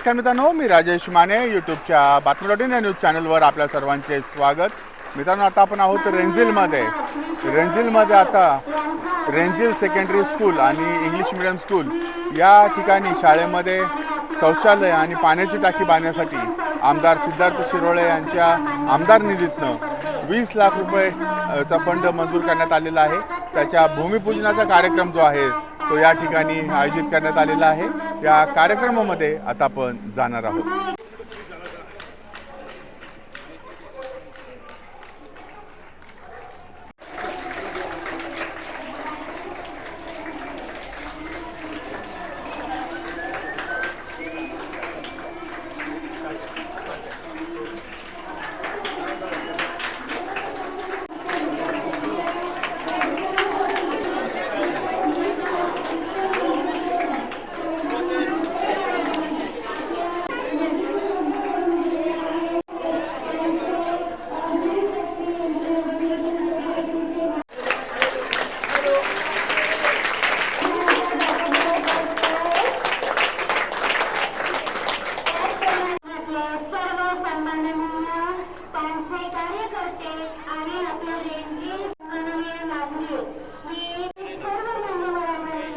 नमस्कार मित्रांनो मी राजेश माने यूट्यूबच्या बातमी डॉट इन या न्यूज चॅनलवर आपल्या सर्वांचे स्वागत. मित्रांनो आता आपण आहोत रेंजिलमध्ये. रेंजिलमध्ये आता रेंजिल सेकंडरी स्कूल आणि इंग्लिश मिडियम स्कूल या ठिकाणी शाळेमध्ये शौचालय आणि पाण्याची टाकी बांधण्यासाठी आमदार सिद्धार्थ शिरोळे यांच्या आमदार निधीतनं वीस लाख रुपये चा फंड मंजूर करण्यात आलेला आहे. त्याच्या भूमिपूजनाचा कार्यक्रम जो आहे तो या ठिकाणी आयोजित करण्यात आलेला आहे. या कार्यक्रमामध्ये आता आपण जाणार आहोत आपले सर्व सन्माननीय त्यांचे कार्यकर्ते आणि आपल्या रेंजी माननीय नागरिक मी सर्व मान्यवरांकडे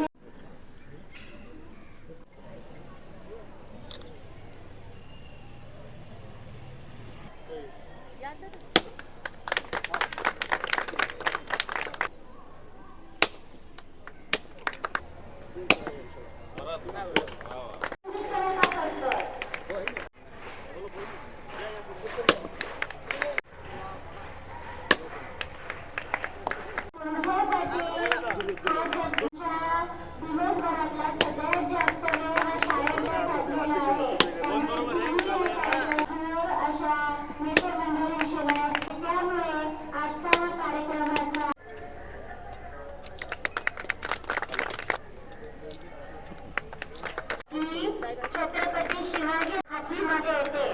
दिवसभरातला सगळ्यात जास्त वेळ हा शाळेत घातलेला आहे त्यामुळे अशा मित्रमंडळी शिवाय त्यामुळे आजचा हा कार्यक्रमाचा ही छत्रपती शिवाजी हातीमध्ये येते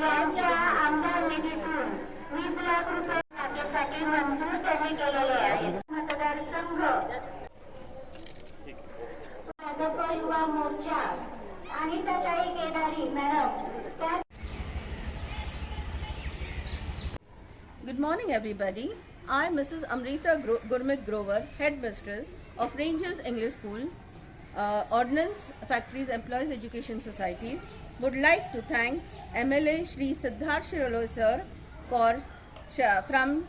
यांच्या आमदार निधीतून वीस लाख रुपये टाकीसाठी मंजूर त्यांनी केलेले आहेत मतदारसंघ भाजप युवा मोर्चा आणि तताई Kedari madam Good morning, everybody. I, am Mrs. Amrita Gro- Gurmit Grover, headmistress of Rangers English School, uh, Ordnance Factories Employees Education Society, would like to thank MLA Shri Siddharth Shirolo sir for from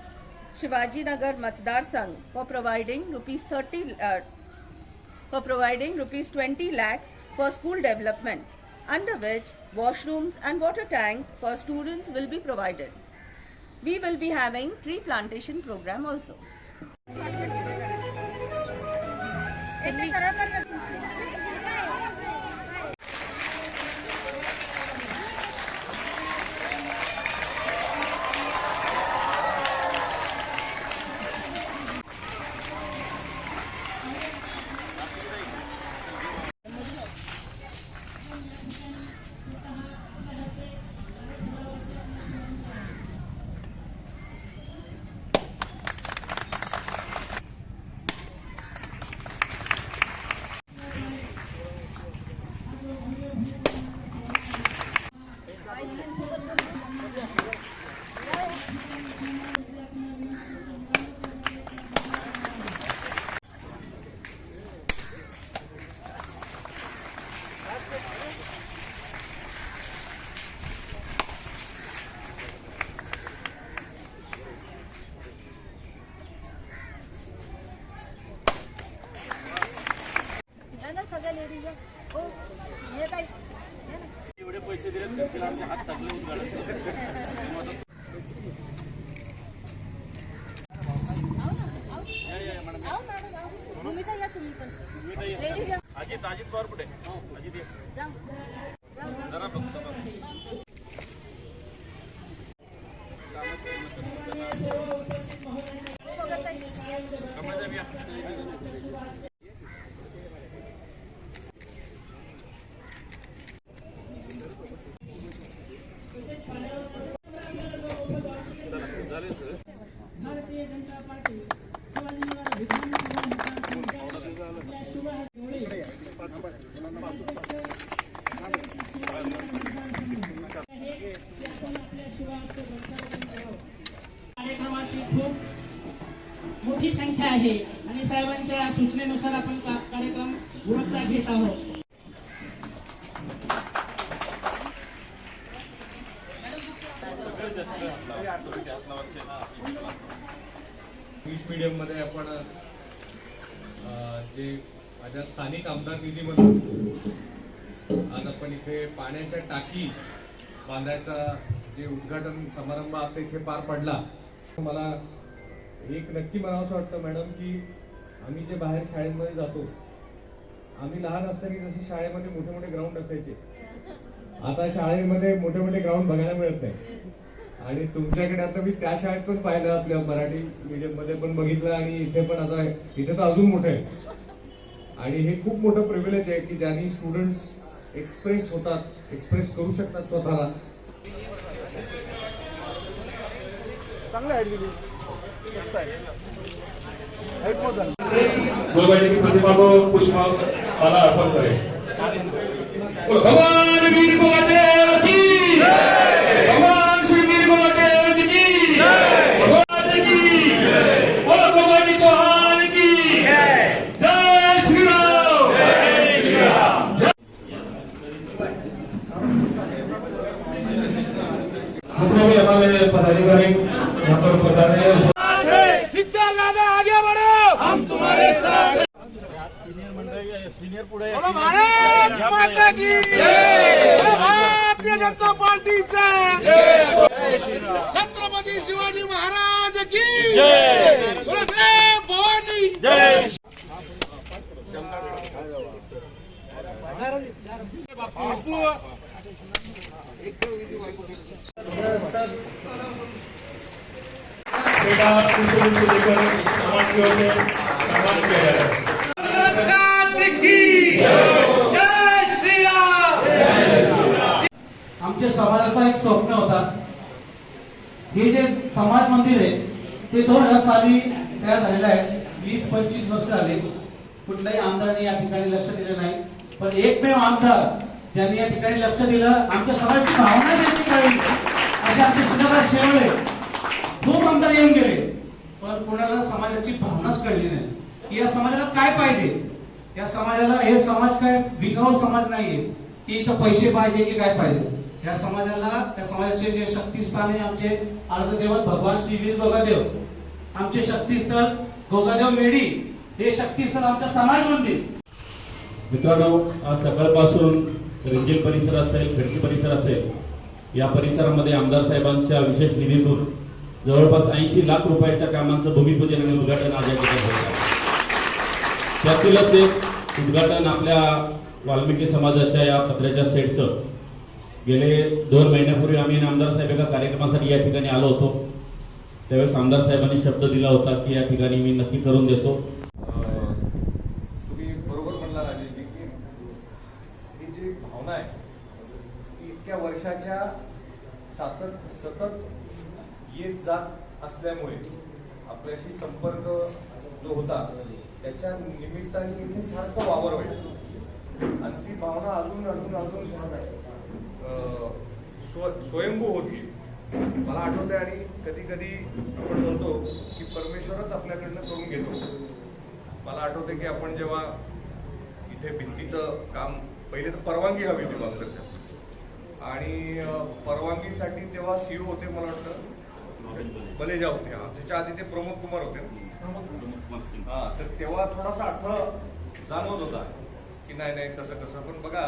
Shivaji Nagar Matdar Sangh for providing rupees 30 uh, for providing rupees 20 lakh for school development, under which washrooms and water tank for students will be provided. We will be having tree plantation program also. या कार्यक्रमाची खूप मोठी संख्या आहे. आणि साहेबांच्या सूचनेनुसार आपण कार्यक्रम गुणवत्ता घेत आहोत. इंग्लिश मीडियममध्ये आपण जे माझ्या स्थानिक आमदार निधीमधून आज आपण इथे पाण्याच्या टाकी बांधायचा जे उद्घाटन समारंभ आता इथे पार पडला. मला एक नक्की म्हणावंसं वाटतं मॅडम की आम्ही जे बाहेर शाळेमध्ये जातो आम्ही लहान असताना जसे शाळेमध्ये मोठे मोठे ग्राउंड असायचे आता शाळेमध्ये मोठे मोठे ग्राउंड बघायला मिळत नाही. आणि तुमच्याकडे आता मी त्या शाळेत पण पाहिलं आपल्या मराठी मीडियममध्ये पण बघितलं आणि इथे पण आता इथे तर अजून मोठं आहे. आणि हे खूप मोठं प्रिव्हिलेज आहे की ज्यांनी स्टुडंट्स एक्सप्रेस होतात एक्सप्रेस करू शकतात स्वतःला. पुष्प माला अर्पण करें बोलो, भगवान वीर महादेव की भगवान श्री वीर महादेव की भगवान की बोलो भगवान चौहान की जय श्री राम जितने भी हमारे पदाधिकारी यहाँ पर उपस्थित हैं सिनियर मंडळी सिनियर पुढे छत्रपती शिवाजी महाराज की बोलो जय भवानी जय बेटा उनको उनको लेकर समाज की ओर से सम्मान किया जा रहा है आमच्या समाजाचा एक स्वप्न होता. हे जे समाज मंदिर आहे ते दोन हजार साली तयार झालेलं आहे. वीस पंचवीस वर्ष झाले. कुठल्याही आमदाराने या ठिकाणी लक्ष दिलं नाही. पण एकमेव आमदार ज्यांनी या ठिकाणी लक्ष दिलं आमच्या सगळ्यांची भावना त्यांनी ठिकाणी असे आमचे सुधाकर शेवळे. खूप आमदार येऊन गेले पण कोणाला समाजाची भावनाच कळली नाही. की या समाजाला काय पाहिजे? या समाजाला हे समाज काय विकाऊ समाज नाहीये. की इथं पैसे पाहिजे की काय पाहिजे? या समाजाला त्या समाजाचे जे शक्तीस्थान आहे आमचे अर्धदेवत भगवान श्री वीर गोगादेव. आमचे शक्तीस्थळ गोगादेव मेढी हे शक्तीस्थळ आमचं समाज मंदिर मित्रांनो आज सकाळपासून रेंजेल परिसर असेल खडकी परिसर असेल या परिसरामध्ये आमदार साहेबांच्या विशेष निधीतून जवळपास ऐंशी लाख रुपयाच्या कामांचं भूमिपूजन आणि उद्घाटन आज या ठिकाणी त्यातीलच एक उद्घाटन आपल्या वाल्मिकी समाजाच्या या पत्र्याच्या सेटचं. गेले दोन महिन्यापूर्वी आम्ही आमदार साहेब एका कार्यक्रमासाठी या ठिकाणी आलो होतो. त्यावेळेस आमदार साहेबांनी शब्द दिला होता की या ठिकाणी मी नक्की करून देतो. तुम्ही बरोबर म्हणला राजेशजी की ही जी भावना आहे ती इतक्या वर्षाच्या सातत सतत येत जात असल्यामुळे आपल्याशी संपर्क जो होता त्याच्या निमित्ताने इथे सारखं वावर व्हायचं. आणि ती भावना अजून अजून अजून अं, स्व स्वयंभू होती. मला आठवते आणि कधी कधी आपण बोलतो की परमेश्वरच आपल्याकडनं करून घेतो. मला आठवते की आपण जेव्हा इथे भिंतीचं काम पहिले तर परवानगी हवी होती मागदर्शक आणि परवानगीसाठी तेव्हा सीओ होते मला वाटतं. बलेजा होते. हा त्याच्या आधी ते प्रमोद कुमार होते. ना? हा तर तेव्हा थोडासा अडथळा जाणवत होता की नाही नाही कसं कसं. पण बघा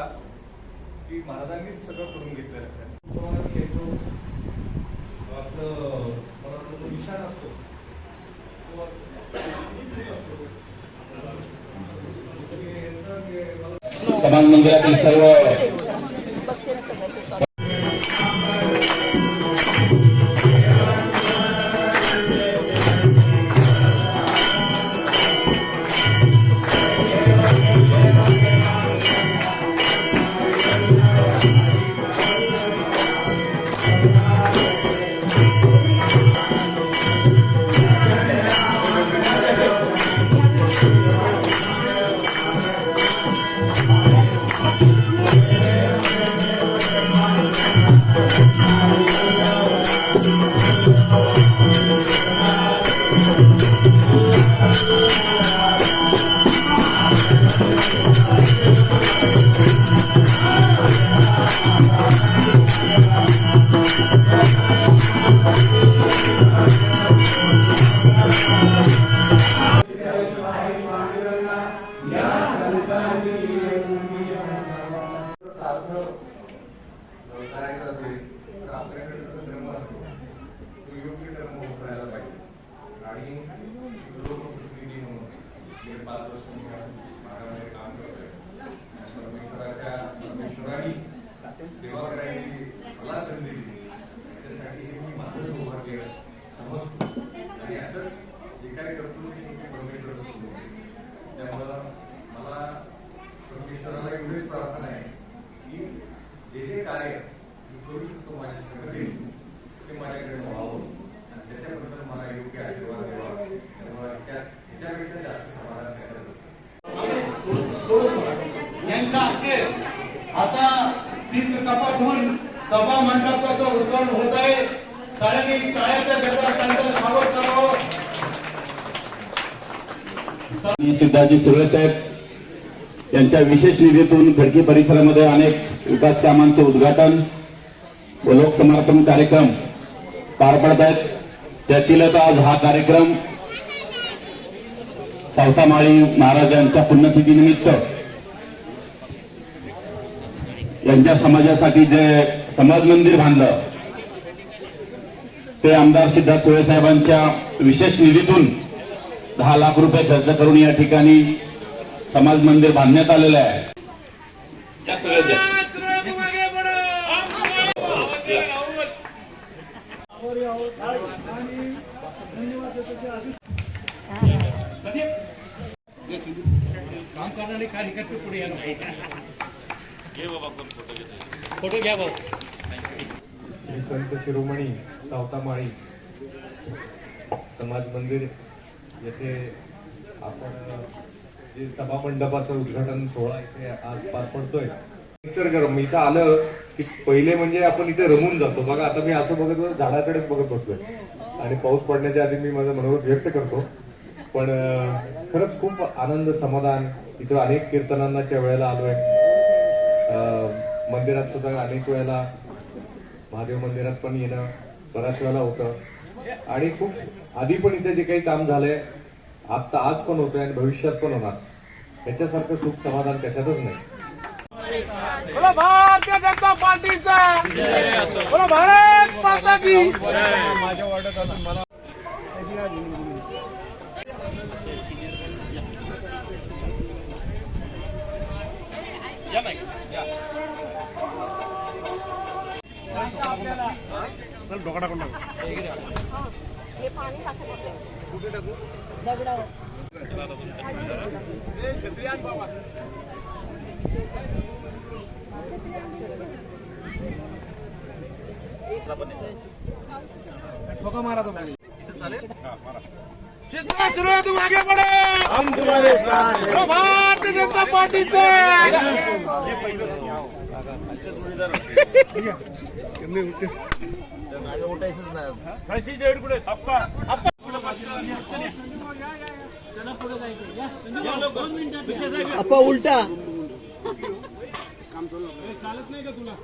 की महाराजांनीच सगळं करून घेतलं लक्षात आपलं मला निशाण असतो तो असतो. यांचं मला मंदिरातील सर्व समजतो आणि असंच जे काही करतो ते परमेश्वर त्यामुळं मला परमेश्वराला एवढीच प्रार्थना आहे. की जे जे माझ्या संघटनेत ते माझ्याकडे व्हावं आणि त्याच्याबद्दल मला योग्य आशीर्वाद द्यावा त्यामुळे त्यापेक्षा जास्त समाधान करायचं यांचा अखेर आता तीर्थ तपासून सभा मंडपाचं उद्घाटन होत आहे. सगळ्यांनी टाळ्याच्या गजरात त्यांचं स्वागत करावं सिद्धाजी सुरळे साहेब यांच्या विशेष निधीतून खडकी परिसरामध्ये अनेक विकास कामांचे उद्घाटन व लोकसमर्थन कार्यक्रम पार पडत आहेत. त्यातीलच आज हा कार्यक्रम सावतामाळी महाराजांच्या पुण्यतिथीनिमित्त यांच्या समाजासाठी जे समाज मंदिर बांधलं ते आमदार सिद्धार्थ सुळे साहेबांच्या विशेष निधीतून दहा लाख रुपये खर्च करून या ठिकाणी समाज मंदिर बांधण्यात आलेलं आहे. काम करणारे कार्यकर्ते पुढे या फोटो घ्या भाऊ. श्री संत शिरोमणी सावतामाळी समाज मंदिर येथे आपण जे सभामंडपाचं उद्घाटन सोहळा इथे आज पार पडतोय. निसर्गरम्य. इथं आलं की पहिले म्हणजे आपण इथे रमून जातो. बघा आता मी असं बघत होतो झाडाकडेच बघत बसलोय. आणि पाऊस पडण्याच्या आधी मी माझं मनोरथ व्यक्त करतो. पण खरंच खूप आनंद समाधान इथं अनेक कीर्तनांनाच्या वेळेला आलोय. मंदिरात सुद्धा अनेक वेळेला महादेव मंदिरात पण येणं बऱ्याच वेळेला होतं. आणि खूप आधी पण इथे जे काही काम झालंय आता आज पण होतंय आणि भविष्यात पण होणार. त्याच्यासारखं सुख समाधान कशातच नाही. बोला भारतीय जनता पार्टीचा. बोला भारत माता की सिद्धराज सुरे तुम आगे बढ़ो हम तुम्हारे साथ बोला भारतीय जनता पार्टीचा अप्पा उलटा. चालत नाही का तुला?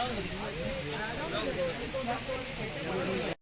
どんなこと言ってたの?